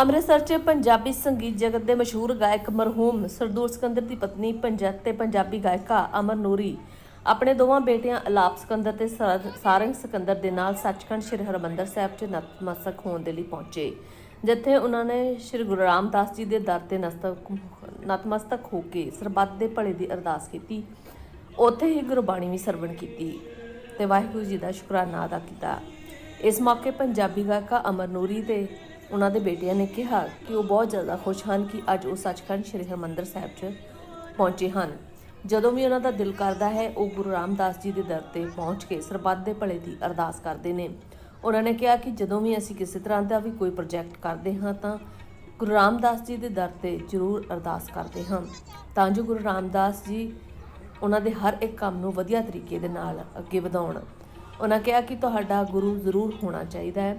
ਅੰਮ੍ਰਿਤਸਰ 'ਚ ਪੰਜਾਬੀ ਸੰਗੀਤ ਜਗਤ ਦੇ ਮਸ਼ਹੂਰ ਗਾਇਕ ਮਰਹੂਮ ਸਰਦੂਰ ਸਿਕੰਦਰ ਦੀ ਪਤਨੀ ਪੰਜਤ ਤੇ ਪੰਜਾਬੀ ਗਾਇਕਾ ਅਮਰ ਨੂਰੀ। ਆਪਣੇ ਦੋਵਾਂ ਬੇਟਿਆਂ ਅਲਾਪ ਸਿਕੰਦਰ ਤੇ ਸਰ- ਸਾਰੰਗ ਸਿਕੰਦਰ ਦੇ ਨਾਲ ਸੱਚਖੰਡ ਸ੍ਰੀ ਹਰਿਮੰਦਰ ਸਾਹਿਬ 'ਚ ਨਤਮਸਤਕ ਹੋਣ ਦੇ ਲਈ ਪਹੁੰਚੇ, ਜਿੱਥੇ ਉਹਨਾਂ ਨੇ ਸ੍ਰੀ ਗੁਰੂ ਰਾਮਦਾਸ ਜੀ ਦੇ ਦਰ ਤੇ ਨਸਤਕ ਨਤਮਸਤਕ ਹੋ ਕੇ ਸਰਬੱਤ ਦੇ ਭਲੇ ਦੀ ਅਰਦਾਸ ਕੀਤੀ। ਉੱਥੇ ਹੀ ਗੁਰਬਾਣੀ ਵੀ ਸਰਵਣ ਕੀਤੀ ਤੇ ਵਾਹਿਗੁਰੂ ਜੀ ਦਾ ਸ਼ੁਕਰਾਨਾ ਅਦਾ ਕੀਤਾ। ਇਸ ਮੌਕੇ ਪੰਜਾਬੀ ਗਾਇਕਾ ਅਮਰ ਨੂਰੀ ਤੇ ਉਹਨਾਂ ਦੇ ਬੇਟਿਆਂ ਨੇ ਕਿਹਾ ਕਿ ਉਹ ਬਹੁਤ ਜ਼ਿਆਦਾ ਖੁਸ਼ ਹਨ ਕਿ ਅੱਜ ਉਹ ਸੱਚਖੰਡ ਸ੍ਰੀ ਹਰਿਮੰਦਰ ਸਾਹਿਬ 'ਚ ਪਹੁੰਚੇ ਹਨ। ਜਦੋਂ ਵੀ ਉਹਨਾਂ ਦਾ ਦਿਲ ਕਰਦਾ ਹੈ, ਉਹ ਗੁਰੂ ਰਾਮਦਾਸ ਜੀ ਦੇ ਦਰ ਤੇ ਪਹੁੰਚ ਕੇ ਸਰਬੱਤ ਦੇ ਭਲੇ ਦੀ ਅਰਦਾਸ ਕਰਦੇ ਨੇ। ਉਹਨਾਂ ਨੇ ਕਿਹਾ ਕਿ ਜਦੋਂ ਵੀ ਅਸੀਂ ਕਿਸੇ ਤਰ੍ਹਾਂ ਦਾ ਵੀ ਕੋਈ ਪ੍ਰੋਜੈਕਟ ਕਰਦੇ ਹਾਂ ਤਾਂ ਗੁਰੂ ਰਾਮਦਾਸ ਜੀ ਦੇ ਦਰ ਤੇ ਜ਼ਰੂਰ ਅਰਦਾਸ ਕਰਦੇ ਹਾਂ। ਤਾਂ ਜੋ ਗੁਰੂ ਰਾਮਦਾਸ ਜੀ ਉਹਨਾਂ ਦੇ ਹਰ ਇੱਕ ਕੰਮ ਨੂੰ ਵਧੀਆ ਤਰੀਕੇ ਦੇ ਨਾਲ ਅੱਗੇ ਵਧਾਉਣ। ਉਹਨਾਂ ਕਿਹਾ ਕਿ ਤੁਹਾਡਾ ਗੁਰੂ ਜ਼ਰੂਰ ਹੋਣਾ ਚਾਹੀਦਾ ਹੈ।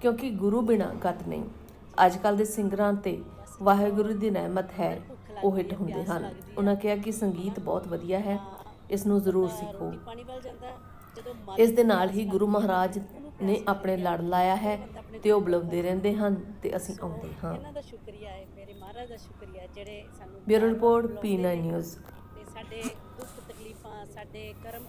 ਕਿਉਂਕਿ ਗੁਰੂ ਬਿਨਾ ਗਤ ਨਹੀਂ। ਅੱਜ ਕੱਲ ਦੇ ਸਿੰਗਰਾਂ ਤੇ ਵਾਹਿਗੁਰੂ ਦੀ ਰਹਿਮਤ ਹੈ ਉਹ ਹਿੱਟ ਹੁੰਦੇ ਹਨ। ਉਹਨਾਂ ਕਿਹਾ ਕਿ ਸੰਗੀਤ ਬਹੁਤ ਵਧੀਆ ਹੈ ਇਸ ਨੂੰ ਜ਼ਰੂਰ ਸਿੱਖੋ। ਇਸ ਦੇ ਨਾਲ ਹੀ ਗੁਰੂ ਮਹਾਰਾਜ ਨੇ ਆਪਣੇ ਲੜ ਲਾਇਆ ਹੈ ਤੇ ਉਹ ਬੁਲਾਉਂਦੇ ਰਹਿੰਦੇ ਹਨ ਤੇ ਅਸੀਂ ਆਉਂਦੇ ਹਾਂ। ਇਹਨਾਂ ਦਾ ਸ਼ੁਕਰੀਆ ਹੈ ਮੇਰੇ ਮਹਾਰਾਜ ਦਾ ਸ਼ੁਕਰੀਆ ਜਿਹੜੇ ਸਾਨੂੰ ਬਿਊਰੋ ਰਿਪੋਰਟ ਪੀ9 ਨਿਊਜ਼। ਕਰਮ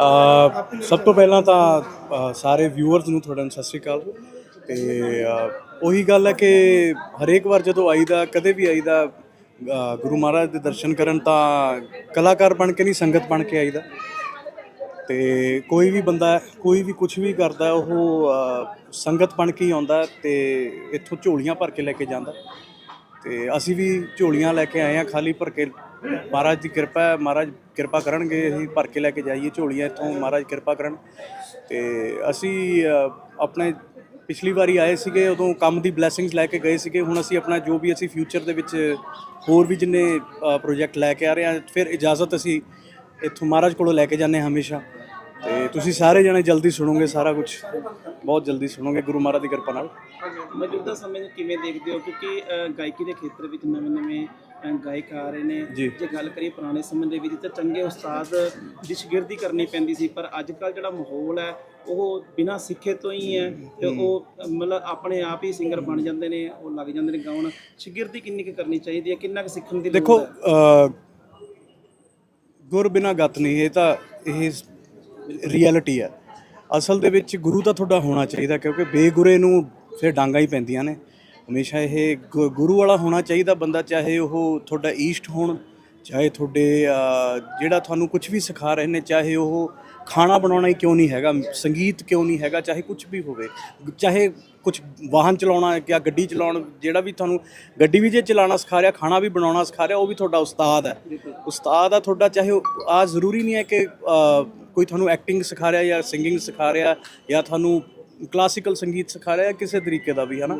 ਅ, ਸਭ ਤੋਂ ਪਹਿਲਾਂ ਤਾਂ ਅ, ਸਾਰੇ ਵਿਊਅਰਸ ਨੂੰ ਤੁਹਾਡਾ ਸਤਿ ਸ਼੍ਰੀ ਅਕਾਲ। ਤੇ ਅ, ਉਹੀ ਗੱਲ ਹੈ ਕਿ ਹਰੇਕ ਵਾਰ ਜਦੋਂ ਆਈਦਾ ਕਦੇ ਵੀ ਆਈਦਾ ਅ, ਗੁਰੂ ਮਹਾਰਾਜ ਦੇ ਦਰਸ਼ਨ ਕਰਨ ਤਾਂ ਕਲਾਕਾਰ ਬਣ ਕੇ ਨਹੀਂ ਸੰਗਤ ਬਣ ਕੇ ਆਈਦਾ। ਤੇ ਕੋਈ ਵੀ ਬੰਦਾ ਕੋਈ ਵੀ ਕੁਝ ਵੀ ਕਰਦਾ ਉਹ ਅ, ਸੰਗਤ ਬਣ ਕੇ ਹੀ ਆਉਂਦਾ ਤੇ ਇੱਥੋਂ ਝੋਲੀਆਂ ਭਰ ਕੇ ਲੈ ਕੇ ਜਾਂਦਾ। ਤੇ ਅਸੀਂ ਵੀ ਝੋਲੀਆਂ ਲੈ ਕੇ ਆਏ ਆ ਖਾਲੀ ਭਰ ਕੇ ਮਹਾਰਾਜ ਦੀ ਕਿਰਪਾ ਹੈ, ਮਹਾਰਾਜ ਕਿਰਪਾ ਕਰਨਗੇ, ਅਸੀਂ ਭਰ ਕੇ ਲੈ ਕੇ ਜਾਈਏ ਝੋਲੀਆਂ ਇੱਥੋਂ, ਮਹਾਰਾਜ ਕਿਰਪਾ ਕਰਨ। ਤੇ ਅਸੀਂ ਆਪਣੇ ਪਿਛਲੀ ਵਾਰੀ ਆਏ ਸੀਗੇ, ਉਦੋਂ ਕੰਮ ਦੀ ਬਲੇਸਿੰਗਸ ਲੈ ਕੇ ਗਏ ਸੀਗੇ, ਹੁਣ ਅਸੀਂ ਆਪਣਾ ਜੋ ਵੀ ਅਸੀਂ ਫਿਊਚਰ ਦੇ ਵਿੱਚ ਹੋਰ ਵੀ ਜਿੰਨੇ ਪ੍ਰੋਜੈਕਟ ਲੈ ਕੇ ਆ ਰਹੇ ਹਾਂ, ਫਿਰ ਇਜਾਜ਼ਤ ਅਸੀਂ ਇੱਥੋਂ ਮਹਾਰਾਜ ਕੋਲੋਂ ਲੈ ਕੇ ਜਾਂਦੇ ਹਾਂ ਹਮੇਸ਼ਾ। ਤੇ ਤੁਸੀਂ ਸਾਰੇ ਜਣੇ ਜਲਦੀ ਸੁਣੋਗੇ ਸਾਰਾ ਕੁਝ ਬਹੁਤ ਜਲਦੀ ਸੁਣੋਗੇ ਗੁਰੂ ਮਹਾਰਾਜ ਦੀ ਕਿਰਪਾ ਨਾਲ। ਮੌਜੂਦਾ ਸਮੇਂ ਨੂੰ ਕਿਵੇਂ ਦੇਖਦੇ ਹੋ? ਕਿਉਂਕਿ ਅ, ਗਾਇਕੀ ਦੇ ਖੇਤਰ ਵਿੱਚ ਨਵੇਂ-ਨਵੇਂ ਅ, ਗਾਇਕ ਆ ਰਹੇ ਨੇ। ਜੀ। ਜੇ ਗੱਲ ਕਰੀਏ ਪੁਰਾਣੇ ਸਮੇਂ ਦੇ ਵਿੱਚ ਤਾਂ ਚੰਗੇ ਉਸਤਾਦ ਦੀ ਸ਼ਾਗਿਰਦੀ ਕਰਨੀ ਪੈਂਦੀ ਸੀ ਪਰ ਅੱਜ ਕੱਲ ਜਿਹੜਾ ਮਾਹੌਲ ਹੈ ਉਹ ਬਿਨਾਂ ਸਿੱਖੇ ਤੋਂ ਹੀ ਹੈ ਤੇ ਉਹ ਅ, ਮਤਲਬ ਆਪਣੇ ਆਪ ਹੀ ਸਿੰਗਰ ਬਣ ਜਾਂਦੇ ਨੇ ਉਹ ਲੱਗ ਜਾਂਦੇ ਨੇ ਗਾਉਣ। ਸ਼ਾਗਿਰਦੀ ਕਿੰਨੀ ਕੁ ਕਰਨੀ ਚਾਹੀਦੀ ਹੈ? ਕਿੰਨਾ ਕੁ ਸਿੱਖਣ ਦੀ ਲੋੜ ਦੇਖੋ ਹੈ? ਅ, ਗੁਰ ਬਿਨਾ ਗਤ ਨਹੀਂ ਇਹ ਤਾਂ ਇਹ ਰਿਐਲਿਟੀ ਹੈ। ਅਸਲ ਦੇ ਵਿੱਚ ਗੁਰੂ ਤਾਂ ਤੁਹਾਡਾ ਹੋਣਾ ਚਾਹੀਦਾ ਕਿਉਂਕਿ ਬੇਗੁਰੇ ਨੂੰ ਫਿਰ ਡਾਂਗਾ ਹੀ ਪੈਂਦੀਆਂ ਨੇ। ਹਮੇਸ਼ਾ ਇਹ ਗੁ- ਗੁਰੂ ਵਾਲਾ ਹੋਣਾ ਚਾਹੀਦਾ ਬੰਦਾ ਚਾਹੇ ਉਹ ਤੁਹਾਡਾ ਈਸਟ ਹੋਣ ਚਾਹੇ ਤੁਹਾਡੇ ਅ, ਜਿਹੜਾ ਤੁਹਾਨੂੰ ਕੁਝ ਵੀ ਸਿਖਾ ਰਹੇ ਨੇ ਚਾਹੇ ਉਹ ਖਾਣਾ ਬਣਾਉਣਾ ਹੀ ਕਿਉਂ ਨਹੀਂ ਹੈਗਾ, ਸੰਗੀਤ ਕਿਉਂ ਨਹੀਂ ਹੈਗਾ, ਚਾਹੇ ਕੁਝ ਵੀ ਹੋਵੇ, ਚਾਹੇ ਕੁਝ ਵਾਹਨ ਚਲਾਉਣਾ ਜਾਂ ਗੱਡੀ ਚਲਾਉਣ, ਜਿਹੜਾ ਵੀ ਤੁਹਾਨੂੰ ਗੱਡੀ ਵੀ ਜੇ ਚਲਾਉਣਾ ਸਿਖਾ ਰਿਹਾ, ਖਾਣਾ ਵੀ ਬਣਾਉਣਾ ਸਿਖਾ ਰਿਹਾ, ਉਹ ਵੀ ਤੁਹਾਡਾ ਉਸਤਾਦ ਹੈ। ਉਸਤਾਦ ਆ ਤੁਹਾਡਾ, ਚਾਹੇ ਆ ਜ਼ਰੂਰੀ ਨਹੀਂ ਹੈ ਕਿ ਕੋਈ ਤੁਹਾਨੂੰ ਐਕਟਿੰਗ ਸਿਖਾ ਰਿਹਾ ਜਾਂ ਸਿੰਗਿੰਗ ਸਿਖਾ ਰਿਹਾ ਜਾਂ ਤੁਹਾਨੂੰ ਕਲਾਸੀਕਲ ਸੰਗੀਤ ਸਿਖਾ ਰਿਹਾ ਕਿਸੇ ਤਰੀਕੇ ਦਾ ਵੀ ਹੈ ਨਾ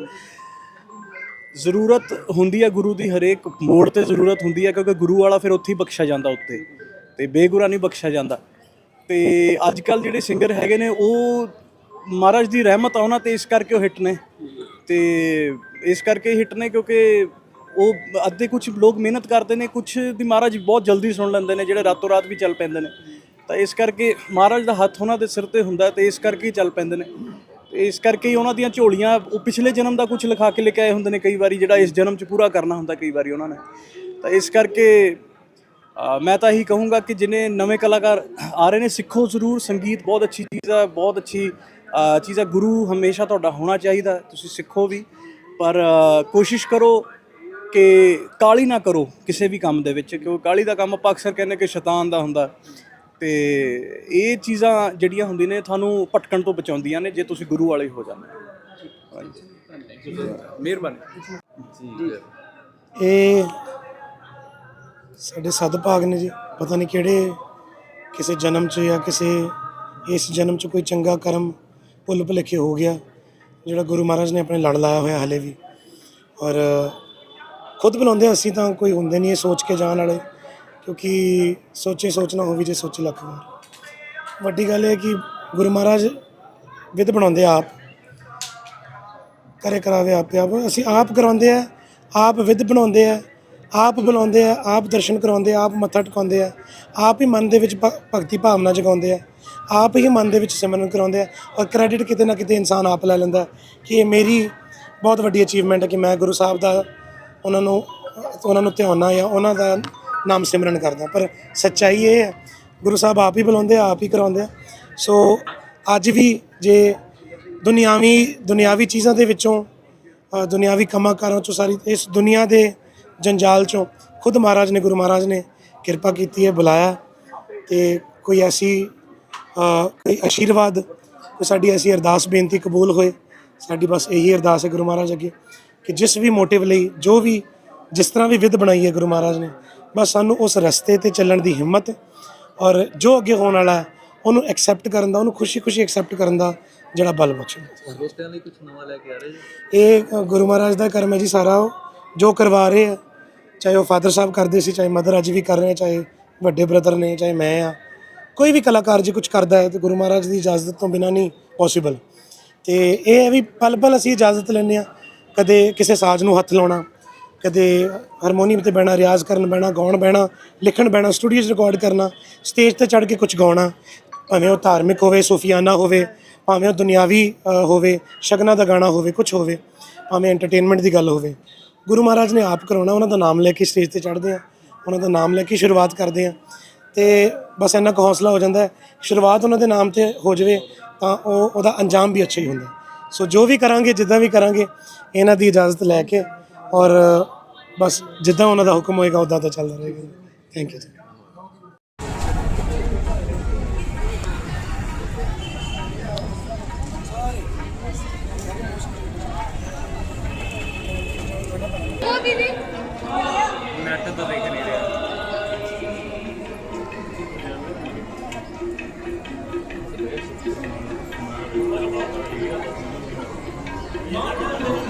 ਜ਼ਰੂਰਤ ਹੁੰਦੀ ਹੈ ਗੁਰੂ ਦੀ, ਹਰੇਕ ਮੋੜ ਤੇ ਜ਼ਰੂਰਤ ਹੁੰਦੀ ਹੈ ਕਿਉਂਕਿ ਗੁਰੂ ਵਾਲਾ ਫਿਰ ਉੱਥੇ ਹੀ ਬਖਸ਼ਿਆ ਜਾਂਦਾ ਉੱਤੇ ਤੇ ਬੇਗੁਰਾ ਨਹੀਂ ਬਖਸ਼ਿਆ ਜਾਂਦਾ। ਤੇ ਅੱਜ ਕੱਲ ਜਿਹੜੇ ਸਿੰਗਰ ਹੈਗੇ ਨੇ, ਉਹ ਮਹਾਰਾਜ ਦੀ ਰਹਿਮਤ ਆ ਉਹਨਾਂ ਤੇ, ਇਸ ਕਰਕੇ ਉਹ ਹਿੱਟ ਨੇ। ਤੇ ਇਸ ਕਰਕੇ ਹਿੱਟ ਨੇ, ਕਿਉਂਕਿ ਉਹ ਅੱਧੇ ਕੁਝ ਲੋਕ ਮਿਹਨਤ ਕਰਦੇ ਨੇ ਕੁਝ ਦੀ ਮਹਾਰਾਜ ਬਹੁਤ ਜਲਦੀ ਸੁਣ ਲੈਂਦੇ ਨੇ, ਜਿਹੜੇ ਰਾਤੋਂ ਰਾਤ ਵੀ ਚੱਲ ਪੈਂਦੇ ਨੇ। ਤਾਂ ਇਸ ਕਰਕੇ ਮਹਾਰਾਜ ਦਾ ਹੱਥ ਉਹਨਾਂ ਦੇ ਸਿਰ ਤੇ ਹੁੰਦਾ ਤੇ ਇਸ ਕਰਕੇ ਹੀ ਚੱਲ ਪੈਂਦੇ ਨੇ। ਤੇ ਇਸ ਕਰਕੇ ਹੀ ਉਹਨਾਂ ਦੀਆਂ ਝੋਲੀਆਂ, ਉਹ ਪਿਛਲੇ ਜਨਮ ਦਾ ਕੁਝ ਲਿਖਾ ਕੇ ਲੈ ਕੇ ਆਏ ਹੁੰਦੇ ਨੇ ਕਈ ਵਾਰੀ, ਜਿਹੜਾ ਇਸ ਜਨਮ 'ਚ ਪੂਰਾ ਕਰਨਾ ਹੁੰਦਾ ਕਈ ਵਾਰੀ ਉਹਨਾਂ ਨੇ। ਤਾਂ ਇਸ ਕਰਕੇ ਮੈਂ ਤਾਂ ਇਹੀ ਕਹੂੰਗਾ ਕਿ ਜਿਨੇ ਨਵੇਂ ਕਲਾਕਾਰ ਆ ਰਹੇ ਨੇ ਸਿੱਖੋ ਜ਼ਰੂਰ ਸੰਗੀਤ ਬਹੁਤ ਅੱਛੀ ਚੀਜ਼ ਹੈ ਬਹੁਤ ਅੱਛੀ ਚੀਜ਼ ਹੈ ਗੁਰੂ ਹਮੇਸ਼ਾ ਤੁਹਾਡਾ ਹੋਣਾ ਚਾਹੀਦਾ ਤੁਸੀਂ ਸਿੱਖੋ ਵੀ। ਪਰ ਕੋਸ਼ਿਸ਼ ਕਰੋ ਕਿ ਕਾਲੀ ਨਾ ਕਰੋ ਕਿਸੇ ਵੀ ਕੰਮ ਦੇ ਵਿੱਚ ਕਿਉਂਕਿ ਕਾਲੀ ਦਾ ਕੰਮ ਆਪਾਂ ਅਕਸਰ ਕਹਿੰਦੇ ਕਿ ਸ਼ੈਤਾਨ ਦਾ ਹੁੰਦਾ। ਤੇ ਇਹ ਚੀਜ਼ਾਂ ਜਿਹੜੀਆਂ ਹੁੰਦੀਆਂ ਨੇ ਤੁਹਾਨੂੰ ਭਟਕਣ ਤੋਂ ਬਚਾਉਂਦੀਆਂ ਨੇ ਜੇ ਤੁਸੀਂ ਗੁਰੂ ਵਾਲੇ ਹੋ ਜਾਂਦੇ। ਹੋ। ਮਿਹਰਬਾਨੀ। ਇਹ ਸਾਡੇ ਸਦਭਾਗ ਨੇ ਜੀ, ਪਤਾ ਨਹੀਂ ਕਿਹੜੇ ਕਿਸੇ ਜਨਮ 'ਚ ਜਾਂ ਕਿਸੇ ਇਸ ਜਨਮ 'ਚ ਕੋਈ ਚੰਗਾ ਕਰਮ ਭੁੱਲ ਭੁਲੇਖੇ ਹੋ ਗਿਆ, ਜਿਹੜਾ ਗੁਰੂ ਮਹਾਰਾਜ ਨੇ ਆਪਣੇ ਲੜ ਲਾਇਆ ਹੋਇਆ ਹਲੇ ਵੀ। ਔਰ ਖੁਦ ਬਣਾਉਂਦੇ ਅਸੀਂ ਤਾਂ ਕੋਈ ਹੁੰਦੇ ਨਹੀਂ ਇਹ ਸੋਚ ਕੇ ਜਾਣ ਵਾਲੇ, ਕਿਉਂਕਿ ਸੋਚੇ ਸੋਚਣਾ ਹੋਵੇ ਜੇ ਸੋਚੇ ਲੱਖ ਵਾਰ। ਵੱਡੀ ਗੱਲ ਇਹ ਹੈ ਕਿ ਗੁਰੂ ਮਹਾਰਾਜ ਵਿਧ ਬਣਾਉਂਦੇ ਆਪ ਕਰੇ ਕਰਾਵੇ ਆਪੇ ਆਪ। ਅਸੀਂ ਆਪ ਕਰਾਉਂਦੇ ਆ, ਆਪ ਵਿਧ ਬਣਾਉਂਦੇ ਆ ਆਪ ਬੁਲਾਉਂਦੇ ਆ ਆਪ ਦਰਸ਼ਨ ਕਰਾਉਂਦੇ ਆ ਆਪ ਮੱਥਾ ਟਿਕਾਉਂਦੇ ਆ ਆਪ ਹੀ ਮਨ ਦੇ ਵਿੱਚ ਭ- ਭਗਤੀ ਭਾਵਨਾ ਜਗਾਉਂਦੇ ਆ ਆਪ ਹੀ ਮਨ ਦੇ ਵਿੱਚ ਸਿਮਰਨ ਕਰਾਉਂਦੇ ਆ ਔਰ ਕ੍ਰੈਡਿਟ ਕਿਤੇ ਨਾ ਕਿਤੇ ਇਨਸਾਨ ਆਪ ਲੈ ਲੈਂਦਾ ਕਿ ਇਹ ਮੇਰੀ ਬਹੁਤ ਵੱਡੀ ਅਚੀਵਮੈਂਟ ਹੈ ਕਿ ਮੈਂ ਗੁਰੂ ਸਾਹਿਬ ਦਾ ਉਹਨਾਂ ਨੂੰ ਉਹਨਾਂ ਨੂੰ ਧਿਆਉਣਾ ਜਾਂ ਉਹਨਾਂ ਦਾ ਨਾਮ ਸਿਮਰਨ ਕਰਦਾ। ਪਰ ਸੱਚਾਈ ਇਹ ਹੈ ਗੁਰੂ ਸਾਹਿਬ ਆਪ ਹੀ ਬੁਲਾਉਂਦੇ ਆ ਆਪ ਹੀ ਕਰਾਉਂਦੇ ਆ। ਸੋ ਅੱਜ ਵੀ ਜੇ ਦੁਨਿਆਵੀ ਦੁਨਿਆਵੀ ਚੀਜ਼ਾਂ ਦੇ ਵਿੱਚੋਂ ਅ, ਦੁਨਿਆਵੀ ਕੰਮਾਂ ਕਾਰਾਂ ਚੋਂ ਸਾਰੀ ਇਸ ਦੁਨੀਆ ਦੇ ਜੰਜਾਲ ਚੋਂ ਖੁਦ ਮਹਾਰਾਜ ਨੇ ਗੁਰੂ ਮਹਾਰਾਜ ਨੇ ਕਿਰਪਾ ਕੀਤੀ ਹੈ ਬੁਲਾਇਆ ਤੇ ਕੋਈ ਐਸੀ ਕੋਈ ਆਸ਼ੀਰਵਾਦ ਕੋਈ ਸਾਡੀ ਐਸੀ ਅਰਦਾਸ ਬੇਨਤੀ ਕਬੂਲ ਹੋਏ। ਸਾਡੀ ਬਸ ਇਹੀ ਅਰਦਾਸ ਹੈ ਗੁਰੂ ਮਹਾਰਾਜ ਅੱਗੇ ਕਿ ਜਿਸ ਵੀ ਮੋਟਿਵ ਲਈ ਜੋ ਵੀ ਜਿਸ ਤਰ੍ਹਾਂ ਵੀ ਵਿਧ ਬਣਾਈ ਹੈ ਗੁਰੂ ਮਹਾਰਾਜ ਨੇ ਬਸ ਸਾਨੂੰ ਉਸ ਰਸਤੇ ਤੇ ਚੱਲਣ ਦੀ ਹਿੰਮਤ ਔਰ ਜੋ ਅੱਗੇ ਹੋਣ ਵਾਲਾ ਹੈ ਉਹਨੂੰ ਐਕਸੈਪਟ ਕਰਨ ਦਾ ਉਹਨੂੰ ਖੁਸ਼ੀ-ਖੁਸ਼ੀ ਐਕਸੈਪਟ ਕਰਨ ਦਾ ਜਿਹੜਾ ਬਲ ਬਖਸ਼ੇ। ਸਰੋਤਿਆਂ ਲਈ ਕੁਝ ਨਵਾਂ ਲੈ ਕੇ ਆ ਰਹੇ ਜੀ? ਇਹ ਗੁਰੂ ਮਹਾਰਾਜ ਦਾ ਕਰਮ ਹੈ ਜੀ ਸਾਰਾ ਉਹ। ਜੋ ਕਰਵਾ ਰਹੇ ਆ, ਚਾਹੇ ਉਹ ਫਾਦਰ ਸਾਹਿਬ ਕਰਦੇ ਸੀ, ਚਾਹੇ ਮਦਰ ਅੱਜ ਵੀ ਕਰ ਰਹੇ ਆ, ਚਾਹੇ ਵੱਡੇ ਬ੍ਰਦਰ ਨੇ, ਚਾਹੇ ਮੈਂ ਆ। ਕੋਈ ਵੀ ਕਲਾਕਾਰ ਜੇ ਕੁਝ ਕਰਦਾ ਹੈ ਤੇ ਗੁਰੂ ਮਹਾਰਾਜ ਦੀ ਇਜਾਜ਼ਤ ਤੋਂ ਬਿਨਾ ਨਹੀਂ ਪੋਸੀਬਲ ਤੇ ਇਹ ਹੈ ਵੀ ਪਲ ਪਲ ਅਸੀਂ ਇਜਾਜ਼ਤ ਲੈਂਦੇ ਆ ਕਦੇ ਕਿਸੇ ਸਾਜ਼ ਨੂੰ ਹੱਥ ਲਾਉਣਾ, ਕਦੇ ਹਾਰਮੋਨੀਅਮ ਤੇ ਬਹਿਣਾ, ਰਿਆਜ਼ ਕਰਨ ਬਹਿਣਾ, ਗਾਉਣ ਬਹਿਣਾ, ਲਿਖਣ ਬਹਿਣਾ ਸਟੂਡੀਓ 'ਚ ਰਿਕਾਰਡ ਕਰਨਾ ਸਟੇਜ ਤੇ ਚੜ੍ਹ ਕੇ ਕੁਝ ਗਾਉਣਾ, ਭਾਵੇਂ ਉਹ ਧਾਰਮਿਕ ਹੋਵੇ, ਸੂਫੀਆਨਾ ਹੋਵੇ, ਭਾਵੇਂ ਉਹ ਦੁਨਿਆਵੀ ਹੋਵੇ, ਸ਼ਗਨਾਂ ਦਾ ਗਾਣਾ ਹੋਵੇ ਕੁਝ ਹੋਵੇ, ਭਾਵੇਂ ਐਂਟਰਟੇਨਮੈਂਟ ਦੀ ਗੱਲ ਹੋਵੇ। ਗੁਰੂ ਮਹਾਰਾਜ ਨੇ ਆਪ ਕਰਾਉਣਾ, ਉਹਨਾਂ ਦਾ ਨਾਮ ਲੈ ਕੇ ਸਟੇਜ ਤੇ ਚੜ੍ਹਦੇ ਆ, ਉਹਨਾਂ ਦਾ ਨਾਮ ਲੈ ਕੇ ਸ਼ੁਰੂਆਤ ਕਰਦੇ ਆ। ਤੇ ਬਸ ਇੰਨਾ ਕੁ ਹੌਸਲਾ ਹੋ ਜਾਂਦਾ ਸ਼ੁਰੂਆਤ ਉਹਨਾਂ ਦੇ ਨਾਮ ਤੇ ਹੋ ਜਾਵੇ ਤਾਂ ਉਹ, ਉਹਦਾ ਅੰਜਾਮ ਵੀ ਅੱਛਾ ਹੀ ਹੁੰਦਾ ਸੋ ਜੋ ਵੀ ਕਰਾਂਗੇ, ਜਿੱਦਾਂ ਵੀ ਕਰਾਂਗੇ, ਇਹਨਾਂ ਦੀ ਇਜਾਜ਼ਤ ਲੈ ਕੇ ਔਰ ਬਸ ਜਿੱਦਾਂ ਉਹਨਾਂ ਦਾ ਹੁਕਮ ਹੋਏਗਾ, ਉਦਾਂ ਤਾਂ ਚੱਲਦਾ ਰਹੇਗਾ। ਥੈਂਕ ਯੂ మాట్లాడలేదు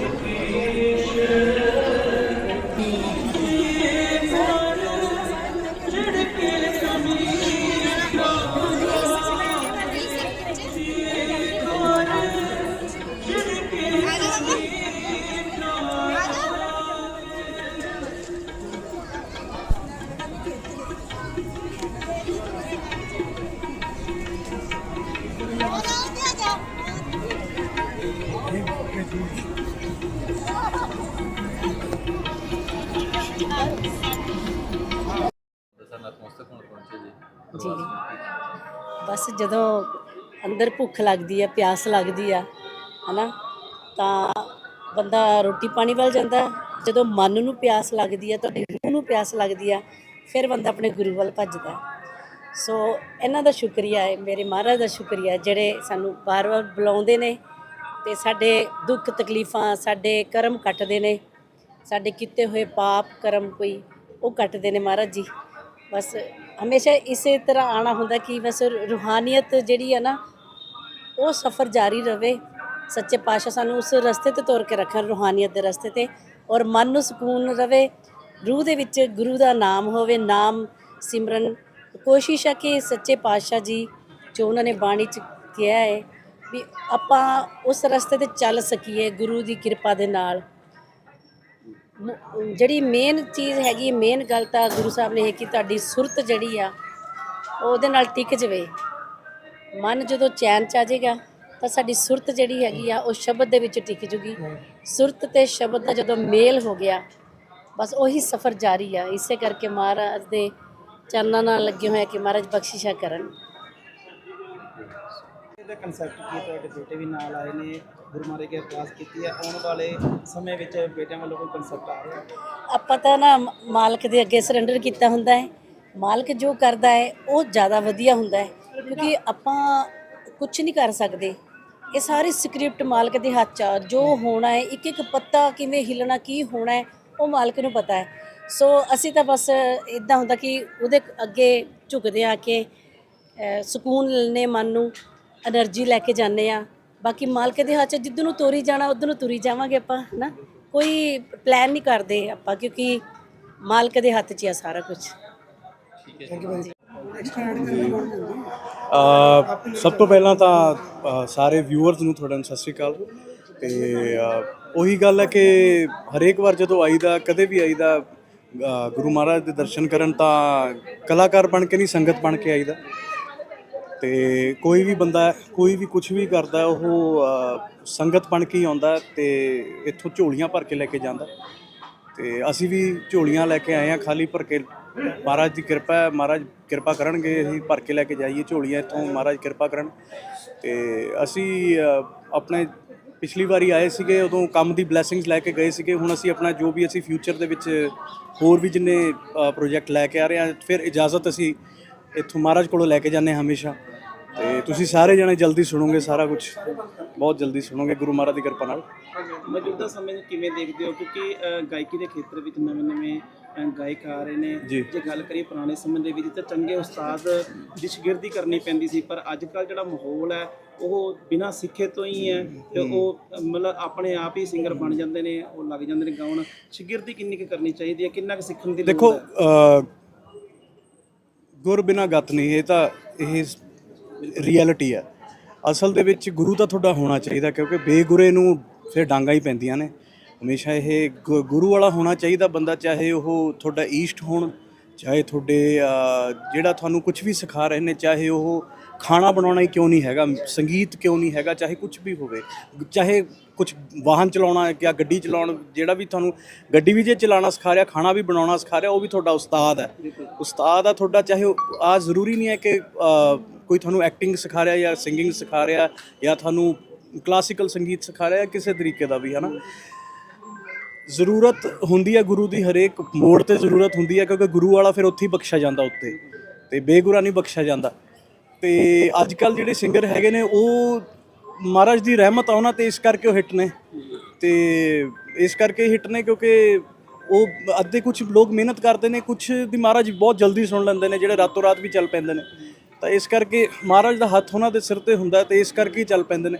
ਬਸ ਜਦੋਂ ਅੰਦਰ ਭੁੱਖ ਲੱਗਦੀ ਆ, ਪਿਆਸ ਲੱਗਦੀ ਆ, ਹਨਾ, ਤਾਂ ਬੰਦਾ ਰੋਟੀ ਪਾਣੀ ਵੱਲ ਜਾਂਦਾ। ਜਦੋਂ ਮਨ ਨੂੰ ਪਿਆਸ ਲੱਗਦੀ ਆ, ਤੁਹਾਡੇ ਰੂਹ ਨੂੰ ਪਿਆਸ ਲੱਗਦੀ ਆ, ਫਿਰ ਬੰਦਾ ਆਪਣੇ ਗੁਰੂ ਵੱਲ ਭੱਜਦਾ। ਸੋ ਇਹਨਾਂ ਦਾ ਸ਼ੁਕਰੀਆ ਹੈ ਮੇਰੇ ਮਹਾਰਾਜ ਦਾ ਸ਼ੁਕਰੀਆ, ਜਿਹੜੇ ਸਾਨੂੰ ਬਾਰ-ਬਾਰ ਬੁਲਾਉਂਦੇ ਨੇ ਤੇ ਸਾਡੇ ਦੁੱਖ ਤਕਲੀਫਾਂ, ਸਾਡੇ ਕਰਮ ਕੱਟਦੇ ਨੇ, ਸਾਡੇ ਕੀਤੇ ਹੋਏ ਪਾਪ, ਕਰਮ ਕੋਈ ਉਹ ਕੱਟਦੇ ਨੇ ਮਹਾਰਾਜ ਜੀ। ਬਸ ਹਮੇਸ਼ਾ ਇਸੇ ਤਰ੍ਹਾਂ ਆਣਾ ਹੁੰਦਾ ਕਿ ਬਸ ਰੂਹਾਨੀਅਤ ਜਿਹੜੀ ਹੈ ਨਾ, ਉਹ ਸਫ਼ਰ ਜਾਰੀ ਰਵੇ। ਸੱਚੇ ਪਾਤਸ਼ਾਹ ਸਾਨੂੰ ਉਸ ਰਸਤੇ ਤੇ ਤੁਰ ਕੇ ਰੱਖਣ, ਰੂਹਾਨੀਅਤ ਦੇ ਰਸਤੇ ਤੇ। ਔਰ ਮਨ ਨੂੰ ਸਕੂਨ ਰਵੇ, ਰੂਹ ਦੇ ਵਿੱਚ ਗੁਰੂ ਦਾ ਨਾਮ ਹੋਵੇ, ਨਾਮ ਸਿਮਰਨ। ਕੋਸ਼ਿਸ਼ ਹੈ ਕਿ ਸੱਚੇ ਪਾਤਸ਼ਾਹ ਜੀ, ਜੋ ਉਹਨਾਂ ਨੇ ਬਾਣੀ ਚ ਕਿਹਾ ਹੈ, ਵੀ ਆਪਾਂ ਉਸ ਰਸਤੇ ਤੇ ਚੱਲ ਸਕੀਏ ਗੁਰੂ ਦੀ ਕਿਰਪਾ ਦੇ ਨਾਲ। ਜਿਹੜੀ ਮੇਨ ਚੀਜ਼ ਹੈਗੀ ਮੇਨ ਗੱਲ ਤਾਂ ਗੁਰੂ ਸਾਹਿਬ ਨੇ ਇਹ ਕਿ ਤੁਹਾਡੀ ਸੁਰਤ ਜਿਹੜੀ ਆ ਉਹ ਉਹਦੇ ਨਾਲ ਟਿਕ ਜਵੇ। ਮਨ ਜਦੋਂ ਚੈਨ ਚ ਆ ਜਾਏਗਾ ਤਾਂ ਸਾਡੀ ਸੁਰਤ ਜਿਹੜੀ ਹੈਗੀ ਆ, ਉਹ ਸ਼ਬਦ ਦੇ ਵਿੱਚ ਟਿਕ ਜੂਗੀ। ਸੁਰਤ ਤੇ ਸ਼ਬਦ ਦਾ ਜਦੋਂ ਮੇਲ ਹੋ ਗਿਆ, ਬਸ ਉਹੀ ਸਫ਼ਰ ਜਾਰੀ ਆ। ਇਸੇ ਕਰਕੇ ਮਹਾਰਾਜ ਦੇ ਚਰਨਾਂ ਨਾਲ ਲੱਗੇ ਹੋਏ ਕਿ ਮਹਾਰਾਜ ਬਖਸ਼ਿਸ਼ਾਂ ਕਰਨ। ਇਹਦਾ ਕਨਸੈਪਟ ਕੀ ਹੈ? ਤੁਹਾਡੇ ਬੇਟੇ ਵੀ ਨਾਲ ਆਏ ਨੇ ਗੁਰੂ ਮਹਾਰਾਜ ਅਰਦਾਸ ਕੀਤੀ ਹੈ, ਆਉਣ ਵਾਲੇ ਸਮੇਂ ਵਿੱਚ ਬੇਟਿਆਂ ਵੱਲੋਂ ਕੋਈ ਕਨਸੈਪਟ ਆ ਰਿਹਾ? ਆਪਾਂ ਤਾਂ ਨਾ ਮਾਲਕ ਦੇ ਅੱਗੇ ਸਰੈਂਡਰ ਕੀਤਾ ਹੁੰਦਾ ਹੈ। ਮਾਲਕ ਜੋ ਕਰਦਾ ਹੈ, ਉਹ ਜ਼ਿਆਦਾ ਵਧੀਆ ਹੁੰਦਾ ਹੈ, ਕਿਉਂਕਿ ਆਪਾਂ ਕੁਝ ਨਹੀਂ ਕਰ ਸਕਦੇ। ਇਹ ਸਾਰੀ ਸਕ੍ਰਿਪਟ ਮਾਲਕ ਦੇ ਹੱਥ 'ਚ ਆ, ਜੋ ਹੋਣਾ ਹੈ ਇੱਕ ਇੱਕ ਪੱਤਾ ਕਿਵੇਂ ਹਿੱਲਣਾ, ਕੀ ਹੋਣਾ ਹੈ, ਉਹ ਮਾਲਕ ਨੂੰ ਪਤਾ ਹੈ। ਸੋ ਅਸੀਂ ਤਾਂ ਬਸ ਇਦਾਂ ਹੁੰਦਾ ਕਿ ਉਹਦੇ ਅੱਗੇ ਝੁਕਦੇ ਆ ਕੇ ਸਕੂਨ ਲੈਣੇ ਮਨ ਨੂੰ ਐਨਰਜੀ ਲੈ ਕੇ ਜਾਂਦੇ ਆ ਬਾਕੀ ਮਾਲਕ ਦੇ ਹੱਥ ਜਿੱਦ ਨੂੰ ਤੋਰੀ ਜਾਣਾ ਉਧਰ ਨੂੰ ਤੁਰੀ ਜਾਵਾਂਗੇ ਆਪਾਂ ਨਾ ਕੋਈ ਪਲਾਨ ਨਹੀਂ ਕਰਦੇ ਆਪਾਂ ਕਿਉਂਕਿ ਮਾਲਕ ਦੇ ਹੱਥ 'ਚ ਆ ਸਾਰਾ ਕੁਝ ਸਭ ਤੋਂ ਪਹਿਲਾਂ ਤਾਂ ਸਾਰੇ ਵਿਊਅਰਸ ਨੂੰ ਤੁਹਾਡਾ ਸਤਿ ਸ਼੍ਰੀ ਅਕਾਲ ਤੇ ਉਹੀ ਗੱਲ ਹੈ ਕਿ ਹਰੇਕ ਵਾਰ ਜਦੋਂ ਆਈਦਾ ਕਦੇ ਵੀ ਆਈਦਾ ਅ, ਗੁਰੂ ਮਹਾਰਾਜ ਦੇ ਦਰਸ਼ਨ ਕਰਨ ਤਾਂ ਕਲਾਕਾਰ ਬਣ ਕੇ ਨਹੀਂ ਸੰਗਤ ਬਣ ਕੇ ਆਈਦਾ ਤੇ ਕੋਈ ਵੀ ਬੰਦਾ, ਕੋਈ ਵੀ ਕੁਝ ਵੀ ਕਰਦਾ, ਉਹ ਸੰਗਤ ਬਣ ਕੇ ਹੀ ਆਉਂਦਾ ਹੈ ਤੇ ਇੱਥੋਂ ਝੋਲੀਆਂ ਭਰ ਕੇ ਲੈ ਕੇ ਜਾਂਦਾ। ਤੇ ਅਸੀਂ ਵੀ ਝੋਲੀਆਂ ਲੈ ਕੇ ਆਏ ਆ ਖਾਲੀ ਭਰ ਕੇ। ਮਹਾਰਾਜ ਦੀ ਕਿਰਪਾ ਹੈ ਮਹਾਰਾਜ ਕਿਰਪਾ ਕਰਨਗੇ, ਅਸੀਂ ਭਰ ਕੇ ਲੈ ਕੇ ਜਾਈਏ ਝੋਲੀਆਂ ਇੱਥੋਂ, ਮਹਾਰਾਜ ਕਿਰਪਾ ਕਰਨ। ਤੇ ਅਸੀਂ ਆਪਣੇ ਪਿਛਲੀ ਵਾਰੀ ਆਏ ਸੀਗੇ, ਉਦੋਂ ਕੰਮ ਦੀ ਬਲੇਸਿੰਗਸ ਲੈ ਕੇ ਗਏ ਸੀਗੇ, ਹੁਣ ਅਸੀਂ ਆਪਣਾ ਜੋ ਵੀ ਅਸੀਂ ਫਿਊਚਰ ਦੇ ਵਿੱਚ ਹੋਰ ਵੀ ਜਿੰਨੇ ਪ੍ਰੋਜੈਕਟ ਲੈ ਕੇ ਆ ਰਹੇ ਹਾਂ, ਫਿਰ ਇਜਾਜ਼ਤ ਅਸੀਂ ਇੱਥੋਂ ਮਹਾਰਾਜ ਕੋਲੋਂ ਲੈ ਕੇ ਜਾਂਦੇ ਹਾਂ ਹਮੇਸ਼ਾ। ਤੇ ਤੁਸੀਂ ਸਾਰੇ ਜਣੇ ਜਲਦੀ ਸੁਣੋਗੇ ਸਾਰਾ ਕੁਝ। ਬਹੁਤ ਜਲਦੀ ਸੁਣੋਗੇ ਗੁਰੂ ਮਹਾਰਾਜ ਦੀ ਕਿਰਪਾ ਨਾਲ। ਮੌਜੂਦਾ ਸਮੇਂ ਨੂੰ ਕਿਵੇਂ ਦੇਖਦੇ ਹੋ? ਕਿਉਂਕਿ ਅ, ਗਾਇਕੀ ਦੇ ਖੇਤਰ ਵਿੱਚ ਨਵੇਂ-ਨਵੇਂ ਅ, ਗਾਇਕ ਆ ਰਹੇ ਨੇ। ਜੀ। ਜੇ ਗੱਲ ਕਰੀਏ ਪੁਰਾਣੇ ਸਮੇਂ ਦੇ ਵਿੱਚ ਤਾਂ ਚੰਗੇ ਉਸਤਾਦ ਦੀ ਸ਼ਾਗਿਰਦੀ ਕਰਨੀ ਪੈਂਦੀ ਸੀ ਪਰ ਅੱਜ ਕੱਲ ਜਿਹੜਾ ਮਾਹੌਲ ਹੈ ਉਹ ਬਿਨਾਂ ਸਿੱਖੇ ਤੋਂ ਹੀ ਹੈ ਤੇ ਉਹ ਅ, ਮਤਲਬ ਆਪਣੇ ਆਪ ਹੀ ਸਿੰਗਰ ਬਣ ਜਾਂਦੇ ਨੇ ਉਹ ਲੱਗ ਜਾਂਦੇ ਨੇ ਗਾਉਣ। ਸ਼ਾਗਿਰਦੀ ਕਿੰਨੀ ਕੁ ਕਰਨੀ ਚਾਹੀਦੀ ਹੈ? ਕਿੰਨਾ ਕੁ ਸਿੱਖਣ ਦੀ ਲੋੜ ਦੇਖੋ ਹੈ? ਅ, ਗੁਰ ਬਿਨਾ ਗਤ ਨਹੀਂ ਇਹ ਤਾਂ ਇਹ ਰਿਐਲਿਟੀ ਹੈ ਅਸਲ ਦੇ ਵਿੱਚ ਗੁਰੂ ਤਾਂ ਤੁਹਾਡਾ ਹੋਣਾ ਚਾਹੀਦਾ ਕਿਉਂਕਿ ਬੇਗੁਰੇ ਨੂੰ ਫਿਰ ਡਾਂਗਾ ਹੀ ਪੈਂਦੀਆਂ ਨੇ। ਹਮੇਸ਼ਾ ਇਹ ਗੁ- ਗੁਰੂ ਵਾਲਾ ਹੋਣਾ ਚਾਹੀਦਾ ਬੰਦਾ ਚਾਹੇ ਉਹ ਤੁਹਾਡਾ ਈਸਟ ਹੋਣ ਚਾਹੇ ਤੁਹਾਡੇ ਅ, ਜਿਹੜਾ ਤੁਹਾਨੂੰ ਕੁਝ ਵੀ ਸਿਖਾ ਰਹੇ ਨੇ ਚਾਹੇ ਉਹ ਖਾਣਾ ਬਣਾਉਣਾ ਹੀ ਕਿਉਂ ਨਹੀਂ ਹੈਗਾ ਸੰਗੀਤ ਕਿਉਂ ਨਹੀਂ ਹੈਗਾ ਚਾਹੇ ਕੁਝ ਵੀ ਹੋਵੇ। ਚਾਹੇ ਕੁਝ ਵਾਹਨ ਚਲਾਉਣਾ ਜਾਂ ਗੱਡੀ ਚਲਾਉਣ ਜਿਹੜਾ ਵੀ ਤੁਹਾਨੂੰ ਗੱਡੀ ਵੀ ਜੇ ਚਲਾਉਣਾ ਸਿਖਾ ਰਿਹਾ ਖਾਣਾ ਵੀ ਬਣਾਉਣਾ ਸਿਖਾ ਰਿਹਾ ਉਹ ਵੀ ਤੁਹਾਡਾ ਉਸਤਾਦ ਹੈ। ਉਸਤਾਦ ਆ ਤੁਹਾਡਾ ਚਾਹੇ ਆ ਜ਼ਰੂਰੀ ਨਹੀਂ ਹੈ ਕਿ ਅ, ਕੋਈ ਤੁਹਾਨੂੰ ਐਕਟਿੰਗ ਸਿਖਾ ਰਿਹਾ ਜਾਂ ਸਿੰਗਿੰਗ ਸਿਖਾ ਰਿਹਾ ਜਾਂ ਤੁਹਾਨੂੰ ਕਲਾਸੀਕਲ ਸੰਗੀਤ ਸਿਖਾ ਰਿਹਾ ਕਿਸੇ ਤਰੀਕੇ ਦਾ ਵੀ ਹੈ ਨਾ ਜ਼ਰੂਰਤ ਹੁੰਦੀ ਹੈ ਗੁਰੂ ਦੀ, ਹਰੇਕ ਮੋੜ ਤੇ ਜ਼ਰੂਰਤ ਹੁੰਦੀ ਹੈ ਕਿਉਂਕਿ ਗੁਰੂ ਵਾਲਾ ਫਿਰ ਉੱਥੇ ਹੀ ਬਖਸ਼ਿਆ ਜਾਂਦਾ ਉੱਤੇ ਤੇ ਬੇਗੁਰਾ ਨਹੀਂ ਬਖਸ਼ਿਆ ਜਾਂਦਾ। ਤੇ ਅੱਜ ਕੱਲ ਜਿਹੜੇ ਸਿੰਗਰ ਹੈਗੇ ਨੇ, ਉਹ ਮਹਾਰਾਜ ਦੀ ਰਹਿਮਤ ਆ ਉਹਨਾਂ ਤੇ, ਇਸ ਕਰਕੇ ਉਹ ਹਿੱਟ ਨੇ ਤੇ ਇਸ ਕਰਕੇ ਹਿੱਟ ਨੇ ਕਿਉਂਕਿ ਉਹ ਅੱਧੇ ਕੁਝ ਲੋਕ ਮਿਹਨਤ ਕਰਦੇ ਨੇ ਕੁਝ ਦੀ ਮਹਾਰਾਜ ਬਹੁਤ ਜਲਦੀ ਸੁਣ ਲੈਂਦੇ ਨੇ, ਜਿਹੜੇ ਰਾਤੋਂ ਰਾਤ ਵੀ ਚੱਲ ਪੈਂਦੇ ਨੇ। ਤਾਂ ਇਸ ਕਰਕੇ ਮਹਾਰਾਜ ਦਾ ਹੱਥ ਉਹਨਾਂ ਦੇ ਸਿਰ ਤੇ ਹੁੰਦਾ ਹੈ ਤੇ ਇਸ ਕਰਕੇ ਹੀ ਚੱਲ ਪੈਂਦੇ ਨੇ।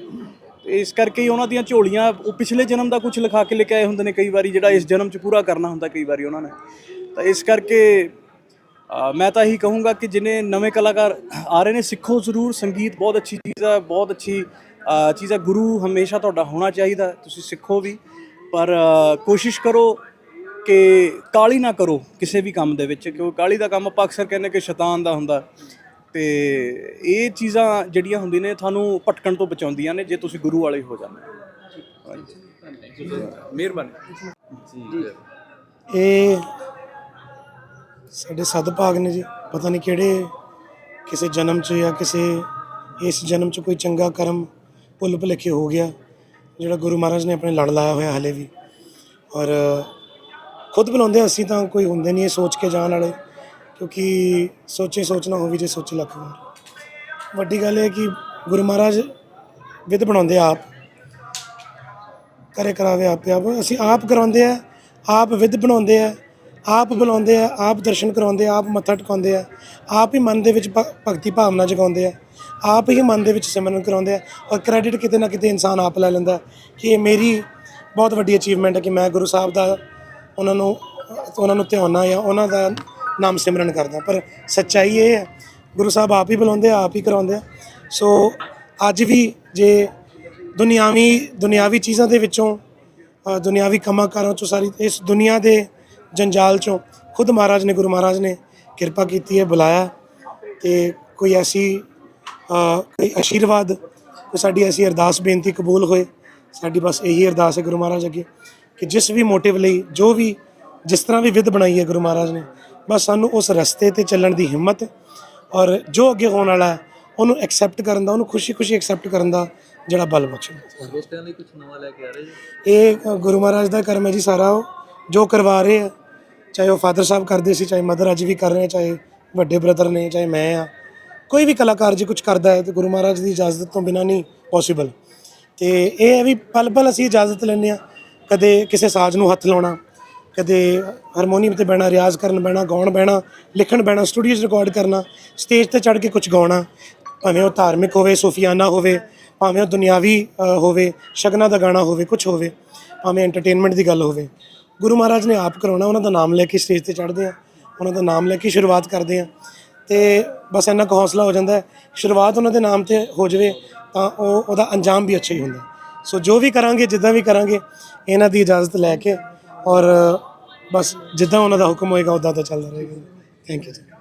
ਤੇ ਇਸ ਕਰਕੇ ਹੀ ਉਹਨਾਂ ਦੀਆਂ ਝੋਲੀਆਂ, ਉਹ ਪਿਛਲੇ ਜਨਮ ਦਾ ਕੁਝ ਲਿਖਾ ਕੇ ਲੈ ਕੇ ਆਏ ਹੁੰਦੇ ਨੇ ਕਈ ਵਾਰੀ, ਜਿਹੜਾ ਇਸ ਜਨਮ 'ਚ ਪੂਰਾ ਕਰਨਾ ਹੁੰਦਾ ਕਈ ਵਾਰੀ ਉਹਨਾਂ ਨੇ। ਤਾਂ ਇਸ ਕਰਕੇ ਮੈਂ ਤਾਂ ਇਹੀ ਕਹੂੰਗਾ ਕਿ ਜਿਨੇ ਨਵੇਂ ਕਲਾਕਾਰ ਆ ਰਹੇ ਨੇ, ਸਿੱਖੋ ਜ਼ਰੂਰ ਸੰਗੀਤ, ਬਹੁਤ ਅੱਛੀ ਚੀਜ਼ ਹੈ ਬਹੁਤ ਅੱਛੀ ਚੀਜ਼ ਹੈ ਗੁਰੂ ਹਮੇਸ਼ਾ ਤੁਹਾਡਾ ਹੋਣਾ ਚਾਹੀਦਾ, ਤੁਸੀਂ ਸਿੱਖੋ ਵੀ। ਪਰ ਕੋਸ਼ਿਸ਼ ਕਰੋ ਕਿ ਕਾਲੀ ਨਾ ਕਰੋ ਕਿਸੇ ਵੀ ਕੰਮ ਦੇ ਵਿੱਚ, ਕਿਉਂਕਿ ਕਾਲੀ ਦਾ ਕੰਮ ਆਪਾਂ ਅਕਸਰ ਕਹਿੰਦੇ ਕਿ ਸ਼ੈਤਾਨ ਦਾ ਹੁੰਦਾ। ਤੇ ਇਹ ਚੀਜ਼ਾਂ ਜਿਹੜੀਆਂ ਹੁੰਦੀਆਂ ਨੇ ਤੁਹਾਨੂੰ ਭਟਕਣ ਤੋਂ ਬਚਾਉਂਦੀਆਂ ਨੇ ਜੇ ਤੁਸੀਂ ਗੁਰੂ ਵਾਲੇ ਹੋ ਜਾਂਦੇ ਹੋ। ਹਾਂਜੀ ਮਿਹਰਬਾਨੀ। ਜੀ। ਇਹ ਸਾਡੇ ਸਦਭਾਗ ਨੇ ਜੀ। ਪਤਾ ਨਹੀਂ ਕਿਹੜੇ ਕਿਸੇ ਜਨਮ 'ਚ ਜਾਂ ਕਿਸੇ ਇਸ ਜਨਮ 'ਚ ਕੋਈ ਚੰਗਾ ਕਰਮ ਭੁੱਲ ਭੁਲੇਖੇ ਹੋ ਗਿਆ ਜਿਹੜਾ ਗੁਰੂ ਮਹਾਰਾਜ ਨੇ ਆਪਣੇ ਲੜ ਲਾਇਆ ਹੋਇਆ ਹਲੇ ਵੀ। ਔਰ ਖੁਦ ਬੁਲਾਉਂਦੇ ਹਾਂ ਅਸੀਂ ਤਾਂ ਕੋਈ ਹੁੰਦੇ ਨਹੀਂ ਇਹ ਸੋਚ ਕੇ ਜਾਣ ਵਾਲੇ। ਕਿਉਂਕਿ ਸੋਚੇ ਸੋਚਣਾ ਹੋਵੇ ਜੇ ਸੋਚੇ ਲੱਖ ਵਾਰ ਵੱਡੀ ਗੱਲ ਇਹ ਹੈ ਕਿ ਗੁਰੂ ਮਹਾਰਾਜ ਵਿਧ ਬਣਾਉਂਦੇ ਆਪ। ਕਰੇ ਕਰਾਵੇ ਆਪੇ ਆਪ। ਅਸੀਂ ਆਪ ਕਰਾਉਂਦੇ ਆ, ਆਪ ਵਿਧ ਬਣਾਉਂਦੇ ਆ, ਆਪ ਬੁਲਾਉਂਦੇ ਆ, ਆਪ ਦਰਸ਼ਨ ਕਰਾਉਂਦੇ ਆ, ਆਪ ਮੱਥਾ ਟਿਕਾਉਂਦੇ ਆ, ਆਪ ਹੀ ਮਨ ਦੇ ਵਿੱਚ ਭਗਤੀ ਭਾਵਨਾ ਜਗਾਉਂਦੇ ਆ, ਆਪ ਹੀ ਮਨ ਦੇ ਵਿੱਚ ਸਿਮਰਨ ਕਰਾਉਂਦੇ ਆ ਔਰ ਕ੍ਰੈਡਿਟ ਕਿਤੇ ਨਾ ਕਿਤੇ ਇਨਸਾਨ ਆਪ ਲੈ ਲੈਂਦਾ ਕਿ ਇਹ ਮੇਰੀ ਬਹੁਤ ਵੱਡੀ ਅਚੀਵਮੈਂਟ ਹੈ ਕਿ ਮੈਂ ਗੁਰੂ ਸਾਹਿਬ ਦਾ ਉਹਨਾਂ ਨੂੰ ਉਹਨਾਂ ਨੂੰ ਧਿਆਉਣਾ ਜਾਂ ਉਹਨਾਂ ਦਾ ਨਾਮ ਸਿਮਰਨ ਕਰਦਾ। ਪਰ ਸੱਚਾਈ ਇਹ ਹੈ, ਗੁਰੂ ਸਾਹਿਬ ਆਪ ਹੀ ਬੁਲਾਉਂਦੇ ਆ, ਆਪ ਹੀ ਕਰਾਉਂਦੇ ਆ। ਸੋ ਅੱਜ ਵੀ ਜੇ ਦੁਨਿਆਵੀ ਦੁਨਿਆਵੀ ਚੀਜ਼ਾਂ ਦੇ ਵਿੱਚੋਂ ਦੁਨਿਆਵੀ ਕੰਮਾਂ ਕਾਰਾਂ ਚੋਂ ਸਾਰੀ, ਇਸ ਦੁਨੀਆ ਦੇ ਜੰਜਾਲ ਚੋਂ ਖੁਦ ਮਹਾਰਾਜ ਨੇ, ਗੁਰੂ ਮਹਾਰਾਜ ਨੇ ਕਿਰਪਾ ਕੀਤੀ ਹੈ, ਬੁਲਾਇਆ ਤੇ ਕੋਈ ਐਸੀ ਕੋਈ ਆਸ਼ੀਰਵਾਦ ਕੋਈ ਸਾਡੀ ਐਸੀ ਅਰਦਾਸ, ਬੇਨਤੀ ਕਬੂਲ ਹੋਏ, ਸਾਡੀ ਬਸ ਇਹੀ ਅਰਦਾਸ ਹੈ ਗੁਰੂ ਮਹਾਰਾਜ ਅੱਗੇ ਕਿ ਜਿਸ ਵੀ ਮੋਟਿਵ ਲਈ ਜੋ ਵੀ, ਜਿਸ ਤਰ੍ਹਾਂ ਵੀ ਵਿਧ ਬਣਾਈ ਹੈ ਗੁਰੂ ਮਹਾਰਾਜ ਨੇ ਬਸ ਸਾਨੂੰ ਉਸ ਰਸਤੇ ਤੇ ਚੱਲਣ ਦੀ ਹਿੰਮਤ ਔਰ ਜੋ ਅੱਗੇ ਹੋਣ ਵਾਲਾ ਹੈ ਉਹਨੂੰ ਐਕਸੈਪਟ ਕਰਨ ਦਾ ਉਹਨੂੰ ਖੁਸ਼ੀ-ਖੁਸ਼ੀ ਐਕਸੈਪਟ ਕਰਨ ਦਾ ਜਿਹੜਾ ਬਲ ਬਖਸ਼ਣ ਸਰੋਤਿਆਂ ਲਈ ਕੁਝ ਨਵਾਂ ਲੈ ਕੇ ਆ ਰਹੇ ਜੀ? ਇਹ ਗੁਰੂ ਮਹਾਰਾਜ ਦਾ ਕਰਮ ਹੈ ਜੀ ਸਾਰਾ ਉਹ ਜੋ ਕਰਵਾ ਰਹੇ ਆ ਚਾਹੇ ਉਹ ਫਾਦਰ ਸਾਹਿਬ ਕਰਦੇ ਸੀ ਚਾਹੇ ਮਦਰ ਅੱਜ ਵੀ ਕਰ ਰਹੇ ਚਾਹੇ ਵੱਡੇ ਬ੍ਰਦਰ ਨੇ ਚਾਹੇ ਮੈਂ ਆ। ਕੋਈ ਵੀ ਕਲਾਕਾਰ ਜੀ ਕੁਝ ਕਰਦਾ ਹੈ ਤੇ ਗੁਰੂ ਮਹਾਰਾਜ ਦੀ ਇਜਾਜ਼ਤ ਤੋਂ ਬਿਨਾ ਨਹੀਂ ਪੋਸੀਬਲ ਤੇ ਇਹ ਹੈ ਵੀ ਪਲ ਪਲ ਅਸੀਂ ਇਜਾਜ਼ਤ ਲੈਂਦੇ ਆ ਕਦੇ ਕਿਸੇ ਸਾਜ਼ ਨੂੰ ਹੱਥ ਲਾਉਣਾ ਕਦੇ ਹਾਰਮੋਨੀਅਮ ਤੇ ਬਹਿਣਾ, ਰਿਆਜ਼ ਕਰਨ ਬਹਿਣਾ, ਗਾਉਣ ਬਹਿਣਾ, ਲਿਖਣ ਬਹਿਣਾ ਸਟੂਡੀਓ 'ਚ ਰਿਕਾਰਡ ਕਰਨਾ ਸਟੇਜ ਤੇ ਚੜ੍ਹ ਕੇ ਕੁਝ ਗਾਉਣਾ, ਭਾਵੇਂ ਉਹ ਧਾਰਮਿਕ ਹੋਵੇ, ਸੂਫੀਆਨਾ ਹੋਵੇ, ਭਾਵੇਂ ਉਹ ਦੁਨਿਆਵੀ ਹੋਵੇ, ਸ਼ਗਨਾਂ ਦਾ ਗਾਣਾ ਹੋਵੇ ਕੁਝ ਹੋਵੇ, ਭਾਵੇਂ ਐਂਟਰਟੇਨਮੈਂਟ ਦੀ ਗੱਲ ਹੋਵੇ, ਗੁਰੂ ਮਹਾਰਾਜ ਨੇ ਆਪ ਕਰਾਉਣਾ, ਉਹਨਾਂ ਦਾ ਨਾਮ ਲੈ ਕੇ ਸਟੇਜ ਤੇ ਚੜ੍ਹਦੇ ਆ ਉਹਨਾਂ ਦਾ ਨਾਮ ਲੈ ਕੇ ਸ਼ੁਰੂਆਤ ਕਰਦੇ ਆ ਤੇ ਬਸ ਇੰਨਾ ਕੁ ਹੌਸਲਾ ਹੋ ਜਾਂਦਾ ਸ਼ੁਰੂਆਤ ਉਹਨਾਂ ਦੇ ਨਾਮ ਤੇ ਹੋ ਜਾਵੇ, ਤਾਂ ਉਹ, ਉਹਦਾ ਅੰਜਾਮ ਵੀ ਅੱਛਾ ਹੀ ਹੁੰਦਾ ਸੋ ਜੋ ਵੀ ਕਰਾਂਗੇ, ਜਿੱਦਾਂ ਵੀ ਕਰਾਂਗੇ, ਇਹਨਾਂ ਦੀ ਇਜਾਜ਼ਤ ਲੈ ਕੇ ਔਰ ਬਸ ਜਿੱਦਾਂ ਉਹਨਾਂ ਦਾ ਹੁਕਮ ਹੋਏਗਾ ਉਦਾਂ ਤਾਂ ਚੱਲਦਾ ਰਹੇਗਾ। ਥੈਂਕ ਯੂ ਜੀ।